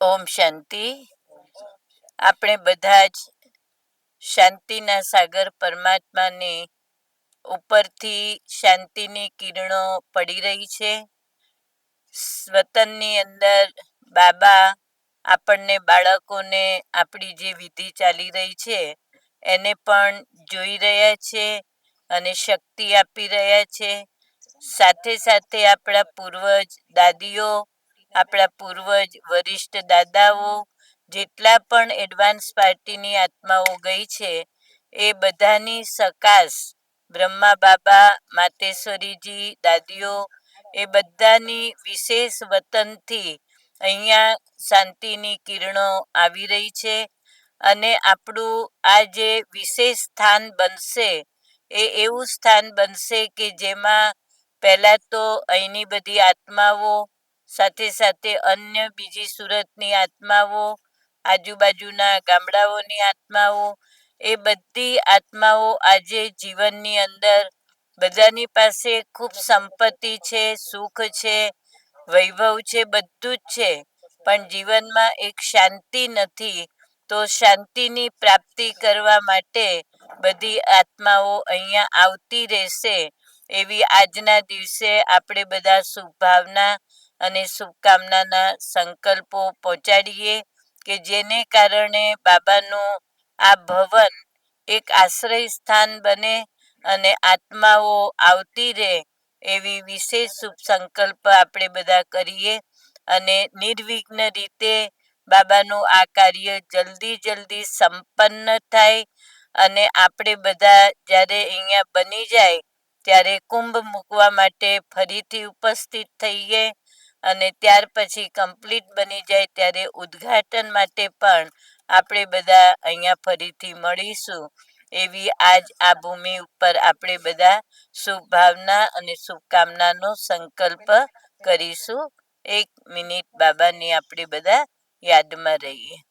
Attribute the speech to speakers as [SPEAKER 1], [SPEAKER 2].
[SPEAKER 1] ઓમ શાંતિ. આપણે બધા જ શાંતિના સાગર પરમાત્માની ઉપરથી શાંતિની કિરણો પડી રહી છે. સ્વતનની અંદર બાબા આપણને, બાળકોને આપણી જે વિધિ ચાલી રહી છે, એને પણ જોઈ રહ્યા છે અને શક્તિ આપી રહ્યા છે. સાથે સાથે આપણા પૂર્વજ દાદીઓ, આપણા પૂર્વજ વરિષ્ઠ દાદાઓ, જેટલા પણ એડવાન્સ પાર્ટીની આત્માઓ ગઈ છે, એ બધાની સકાશ બ્રહ્મા બાબા, માતેશ્વરીજી, દાદીઓ, એ બધાની વિશેષ વતનથી અહીંયા શાંતિની કિરણો આવી રહી છે. અને આપણું આ જે વિશેષ સ્થાન બનશે, એ એવું સ્થાન બનશે કે જેમાં પહેલાં તો અહીંની બધી આત્માઓ, સાથે સાથે અન્ય બીજી સુરતની આત્માઓ, આજુબાજુના ગામડાઓની આત્માઓ, એ બધી આત્માઓ આજે જીવનની અંદર બધાની પાસે ખૂબ સંપત્તિ છે, સુખ છે, વૈભવ છે, બધું જ છે. પણ જીવનમાં એક શાંતિ નથી. તો શાંતિની પ્રાપ્તિ કરવા માટે બધી આત્માઓ અહીંયા આવતી રહેશે. એવી આજના દિવસે આપણે બધા શુભભાવના અને શુભકામનાના સંકલ્પો પહોંચાડીએ કે જેને કારણે બાબાનું આ ભવન એક આશ્રય સ્થાન બને અને આત્માઓ આવતી રહે એવી વિશેષ શુભ સંકલ્પ આપણે બધા કરીએ અને નિર્વિઘ્ન રીતે બાબાનું આ કાર્ય જલ્દી જલ્દી સંપન્ન થાય અને આપણે બધા જ્યારે અહીંયા બની જાય, ત્યારે કુંભ મૂકવા માટે ફરીથી ઉપસ્થિત થઈએ અને ત્યાર પછી કમ્પ્લીટ બની જાય ત્યારે ઉદ્ઘાટન માટે પણ આપણે બધા અહીંયા ફરીથી મળીશું. એવી આજ આ ભૂમિ ઉપર આપણે બધા શુભભાવના અને શુભકામનાનો સંકલ્પ કરીશું. એક મિનિટ બાબાની આપણે બધા e admirei.